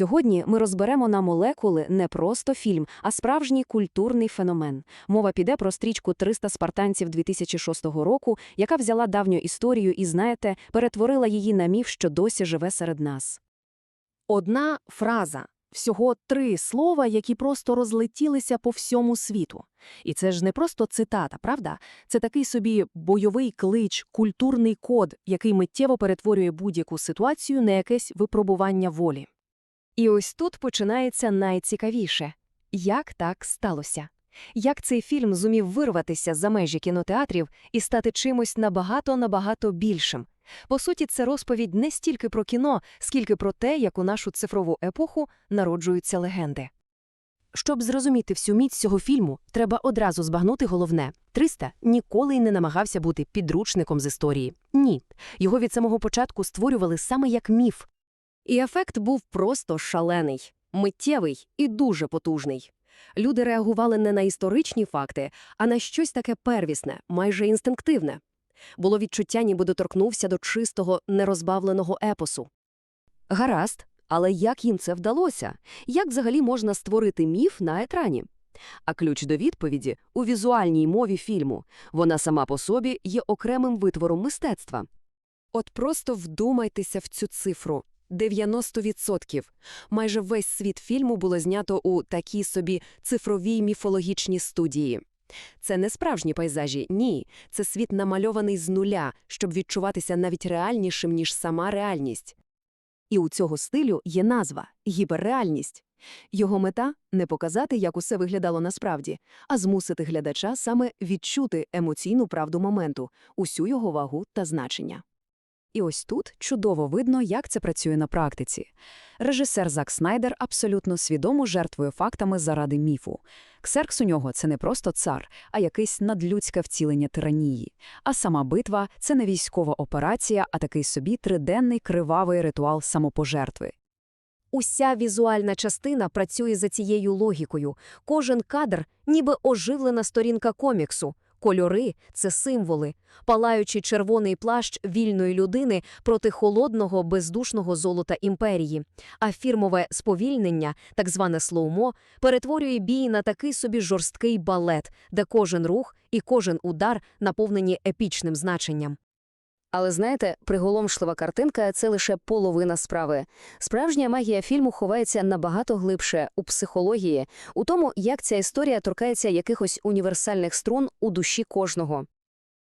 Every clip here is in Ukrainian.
Сьогодні ми розберемо на молекули не просто фільм, а справжній культурний феномен. Мова піде про стрічку «300 спартанців 2006 року, яка взяла давню історію і, знаєте, перетворила її на міф, що досі живе серед нас. Одна фраза. Всього три слова, які просто розлетілися по всьому світу. І це ж не просто цитата, правда? Це такий собі бойовий клич, культурний код, який миттєво перетворює будь-яку ситуацію на якесь випробування волі. І ось тут починається найцікавіше. Як так сталося? Як цей фільм зумів вирватися за межі кінотеатрів і стати чимось набагато-набагато більшим? По суті, це розповідь не стільки про кіно, скільки про те, як у нашу цифрову епоху народжуються легенди. Щоб зрозуміти всю міць цього фільму, треба одразу збагнути головне. 300 ніколи й не намагався бути підручником з історії. Ні. Його від самого початку створювали саме як міф. І ефект був просто шалений, миттєвий і дуже потужний. Люди реагували не на історичні факти, а на щось таке первісне, майже інстинктивне. Було відчуття, ніби доторкнувся до чистого, нерозбавленого епосу. Гаразд, але як їм це вдалося? Як взагалі можна створити міф на екрані? А ключ до відповіді у візуальній мові фільму. Вона сама по собі є окремим витвором мистецтва. От просто вдумайтеся в цю цифру. 90%. Майже весь світ фільму було знято у такій собі цифровій міфологічній студії. Це не справжні пейзажі, ні. Це світ намальований з нуля, щоб відчуватися навіть реальнішим, ніж сама реальність. І у цього стилю є назва – гіперреальність. Його мета – не показати, як усе виглядало насправді, а змусити глядача саме відчути емоційну правду моменту, усю його вагу та значення. І ось тут чудово видно, як це працює на практиці. Режисер Зак Снайдер абсолютно свідомо жертвує фактами заради міфу. Ксеркс у нього – це не просто цар, а якесь надлюдське вцілення тиранії. А сама битва – це не військова операція, а такий собі триденний кривавий ритуал самопожертви. Уся візуальна частина працює за цією логікою. Кожен кадр – ніби оживлена сторінка коміксу. Кольори – це символи. Палаючий червоний плащ вільної людини проти холодного, бездушного золота імперії. А фірмове сповільнення, так зване слоумо, перетворює бій на такий собі жорсткий балет, де кожен рух і кожен удар наповнені епічним значенням. Але знаєте, приголомшлива картинка – це лише половина справи. Справжня магія фільму ховається набагато глибше у психології, у тому, як ця історія торкається якихось універсальних струн у душі кожного.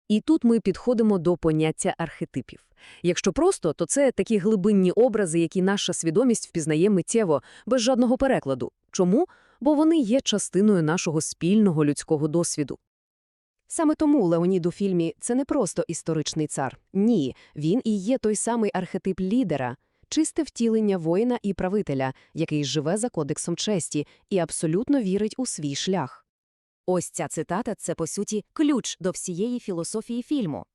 І тут ми підходимо до поняття архетипів. Якщо просто, то це такі глибинні образи, які наша свідомість впізнає миттєво, без жодного перекладу. Чому? Бо вони є частиною нашого спільного людського досвіду. Саме тому Леонід у фільмі – це не просто історичний цар. Ні, він і є той самий архетип лідера, чисте втілення воїна і правителя, який живе за кодексом честі і абсолютно вірить у свій шлях. Ось ця цитата – це, по суті, ключ до всієї філософії фільму.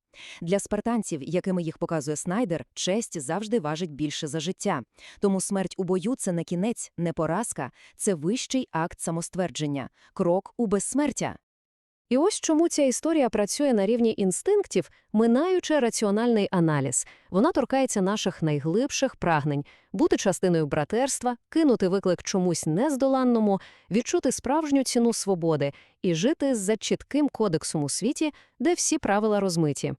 Для спартанців, якими їх показує Снайдер, честь завжди важить більше за життя. Тому смерть у бою – це не кінець, не поразка, це вищий акт самоствердження, крок у безсмертя. І ось чому ця історія працює на рівні інстинктів, минаючи раціональний аналіз. Вона торкається наших найглибших прагнень – бути частиною братерства, кинути виклик чомусь нездоланному, відчути справжню ціну свободи і жити за чітким кодексом у світі, де всі правила розмиті.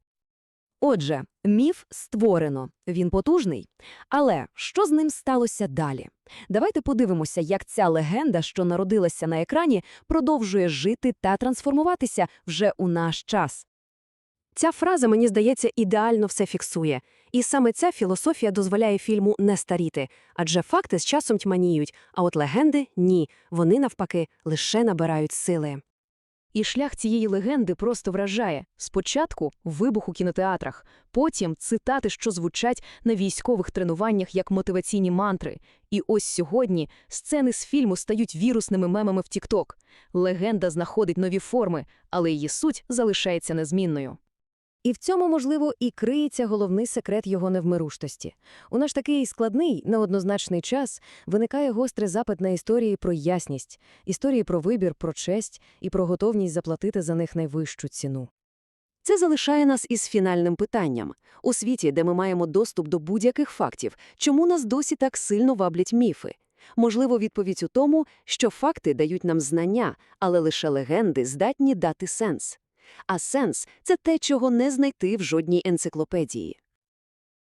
Отже, міф створено, він потужний. Але що з ним сталося далі? Давайте подивимося, як ця легенда, що народилася на екрані, продовжує жити та трансформуватися вже у наш час. Ця фраза, мені здається, ідеально все фіксує. І саме ця філософія дозволяє фільму не старіти, адже факти з часом тьманіють, а от легенди – ні, вони, навпаки, лише набирають сили. І шлях цієї легенди просто вражає. Спочатку – вибух у кінотеатрах, потім – цитати, що звучать на військових тренуваннях як мотиваційні мантри. І ось сьогодні сцени з фільму стають вірусними мемами в Тік-Ток. Легенда знаходить нові форми, але її суть залишається незмінною. І в цьому, можливо, і криється головний секрет його невмируштості. У наш такий складний, неоднозначний час виникає гострий запит на історії про ясність, історії про вибір, про честь і про готовність заплатити за них найвищу ціну. Це залишає нас із фінальним питанням. У світі, де ми маємо доступ до будь-яких фактів, чому нас досі так сильно ваблять міфи? Можливо, відповідь у тому, що факти дають нам знання, але лише легенди здатні дати сенс. А сенс – це те, чого не знайти в жодній енциклопедії.